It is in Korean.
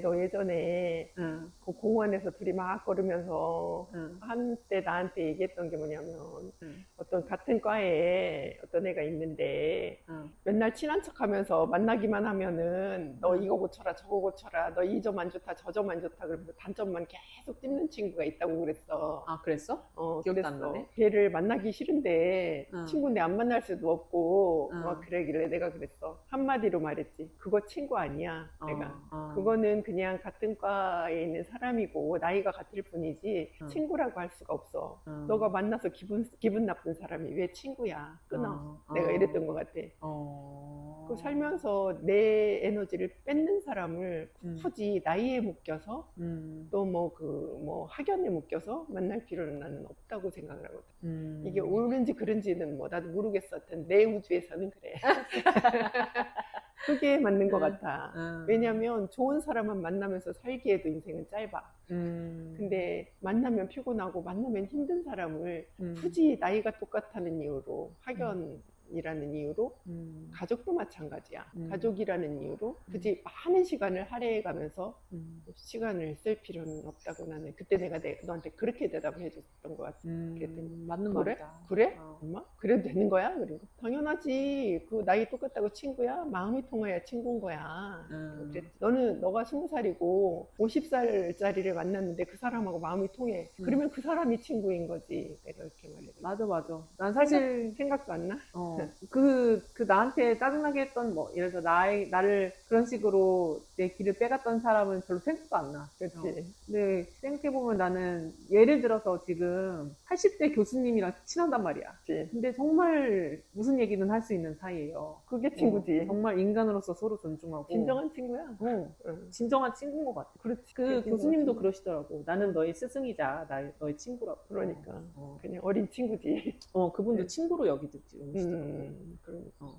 너 예전에 응, 그 공원에서 둘이 막 걸으면서 응, 한때 나한테 얘기했던 게 뭐냐면 응, 어떤 같은 과에 어떤 애가 있는데 응. 맨날 친한 척 하면서 만나기만 하면은 너 이거 고쳐라 저거 고쳐라 너 이 점 안 좋다 저 점 안 좋다 그러면서 단점만 계속 찝는 친구가 있다고 그랬어 아, 그랬어? 어, 기억도 안 그랬어. 나네. 걔를 만나기 싫은데 응. 친구인데 안 만날 수도 없고 응. 막 그러길래 내가 그랬어 한마디로 말했지 그거 친구 아니야 내가 어, 어. 그거는 그냥 같은 과에 있는 사람 이고 나이가 같을 뿐이지 응. 친구라고 할 수가 없어 응. 너가 만나서 기분 기분 나쁜 사람이 왜 친구야 끊어 어, 내가 어. 이랬던 것 같아 어. 그 살면서 내 에너지를 뺏는 사람을 음. 굳이 나이에 묶여서 음, 또뭐그 뭐 학연에 묶여서 만날 필요는 나는 없다고 생각을 하거든. 음. 이게 옳은지 그른지는 뭐 나도 모르겠어. 하여튼 내 우주에서는 그래. 그게 맞는 것 음. 같아. 음. 왜냐면 좋은 사람만 만나면서 살기에도 인생은 짧아. 음. 근데 만나면 피곤하고 만나면 힘든 사람을 음. 굳이 나이가 똑같다는 이유로 학연 이라는 이유로 음. 가족도 마찬가지야. 음. 가족이라는 이유로 굳이 많은 시간을 할애해가면서 음. 시간을 쓸 필요는 없다고 나는 그때 내가 내, 너한테 그렇게 대답을 해줬던 것 같아. 음. 맞는 그래? 말이다. 그래? 어. 엄마? 그래도 되는 거야? 그리고 당연하지. 그 나이 똑같다고 친구야? 마음이 통해야 친구인 거야. 음. 그랬지. 너는 너가 스무 살이고 50살짜리를 만났는데 그 사람하고 마음이 통해. 음. 그러면 그 사람이 친구인 거지. 내가 이렇게 말해. 맞아, 맞아. 난 사실 생각 도 안 나? 어, 그, 그 나한테 짜증나게 했던 뭐, 예를 들어서 나의, 나를 그런 식으로 내 길을 빼갔던 사람은 별로 생각도 안 나. 그렇지. 어. 근데 생각해보면 나는 예를 들어서 지금 80대 교수님이랑 친하단 말이야. 그렇지. 근데 정말 무슨 얘기는 할수 있는 사이예요. 그게 친구지. 어, 정말 인간으로서 서로 존중하고. 진정한 친구야. 어, 응. 진정한 친구인 것 같아. 그렇지. 그 교수님도 그러시더라고. 나는 너의 스승이자 나, 너의 친구라고. 그러니까. 어, 그냥 어린 친구지. 어, 그분도 네. 친구로 여기듯이. 음, 그러니까. 어.